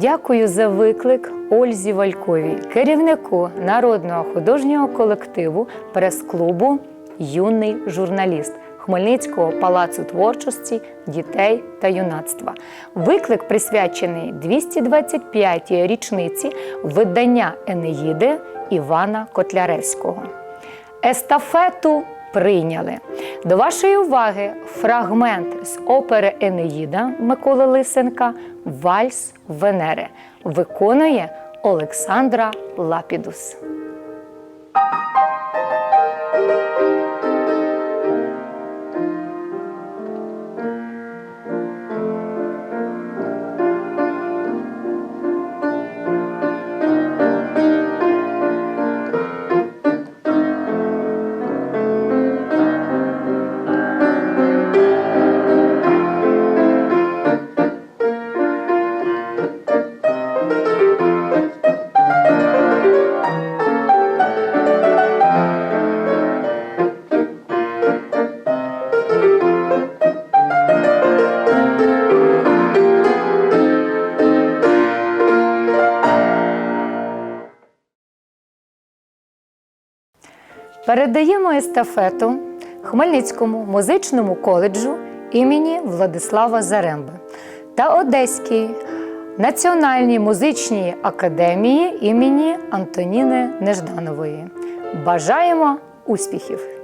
Дякую за виклик Ользі Вальковій, керівнику народного художнього колективу прес-клубу Юний журналіст Хмельницького палацу творчості дітей та юнацтва. Виклик присвячений 225-й річниці видання Енеїди Івана Котляревського. Естафету прийняли. До вашої уваги фрагмент з опери Енеїда Миколи Лисенка Вальс Венери виконує Олександра Лапідус. Передаємо естафету Хмельницькому музичному коледжу імені Владислава Заремби та Одеській Національній музичній академії імені Антоніни Нежданової. Бажаємо успіхів!